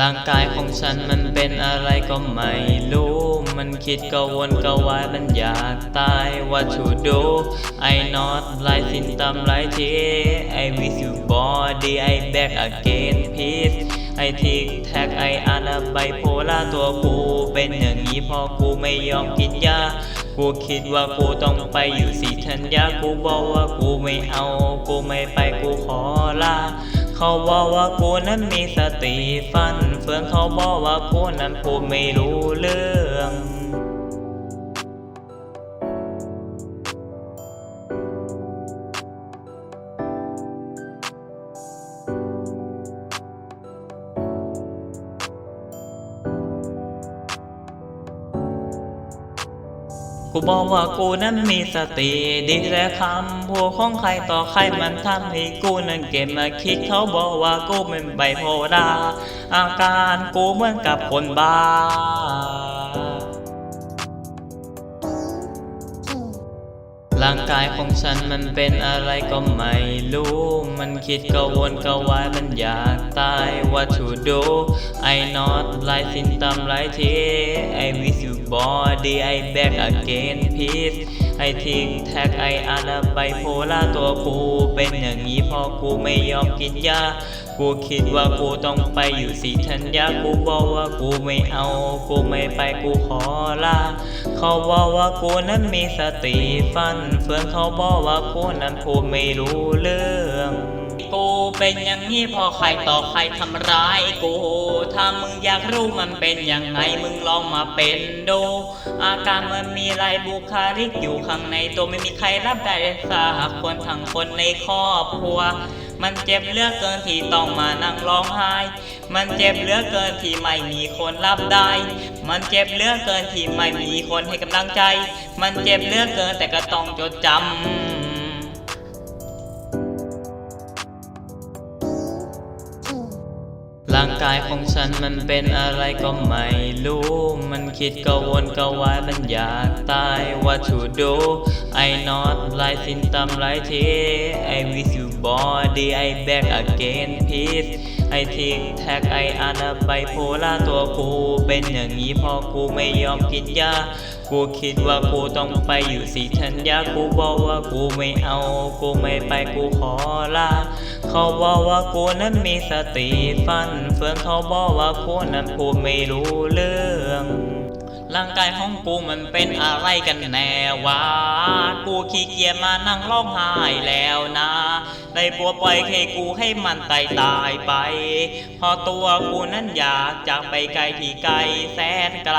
ร่างกายของฉันมันเป็นอะไรก็ไม่รู้ มันคิดกวนกระวายมันอยากตาย What to do I not like symptom like this I wish you body I back again please ไอทิกแท็กไออาร์ไบโพล่าตัวกูเป็นอย่างนี้เพอกูไม่ยอมกินยากูคิดว่ากูต้องไปอยู่สีธัญญากูบอกว่ากูไม่เอา กูไม่ไปกูขอลา เขาบอกว่ากูนั้นมีสติฟันเฟืองเขาบอกว่ากูนั้นพูดไม่รู้เรื่อง กูบอกว่ากูนั้นมีสติดีแต่คำพูดของใครต่อใครมันทำให้กูนั้นเก็บมาคิดเขาบอกว่ากูเป็นไบโพลาอาการกูเหมือนกับคนบ้า ร่างกายของฉันมันเป็นอะไรก็ไม่รู้ มันคิดกวนกระวายมันอยากตาย What to do I not like symptom like this I wish you body I back again please ไอทิกแท็กไออาร์ไบโพล่าตัวกูเป็นอย่างนี้เพอกูไม่ยอมกินยา กูคิดว่ากูต้องไปอยู่สีธัญญา กูบอกว่ากูไม่เอา กูไม่ไปกูขอลา เขาบอกว่ากูนั้นมีสติฟันเฟืองเขาบอกว่ากูนั้นพูดไม่รู้เรื่อง กูเป็นอย่างนี้เพอใครต่อใครทำร้ายกู ถ้ามึงอยากรู้มันเป็นยังไงมึงลองมาเป็นดู อาการมันมีลายบุคลิกอยู่ข้างในตัวไม่มีใครรับได้สักคนทั้งคนในครอบครัว มันเจ็บเหลือเกินที่ต้องมานั่งร้องไห้ มันเจ็บเหลือเกินที่ไม่มีคนรับได้ มันเจ็บเหลือเกินที่ไม่มีคนให้กำลังใจ มันเจ็บเหลือเกินแต่ก็ต้องจดจำางกายของฉันมันเป็นอะไรก็ไม่รู้ มันคิดกวนกระวายมันอยากตาย What to do I not like symptom like this I wish you body I back again please ไอทิกแท็กไออาร์ไบโพล่าตัวกูเป็นอย่างนี้เพอกูไม่ยอมกินยา กูคิดว่ากูต้องไปอยู่สีธัญญากูบอกว่ากูไม่เอา กูไม่ไปกูขอลา เขาบอกว่ากูนั้นมีสติฟันเฟืองเขาบอกว่ากูนั้นพูดไม่รู้เรื่อง ร่างกายของกูมันเป็นอะไรกันแน่วะ กูขี้เกียจมานั่งร้องไห้แล้วนะได้บัวปล่อยให้กูให้มันตายตายไป พอตัวกูนั้นอยากจากไปไกลที่ไกลแสนไกล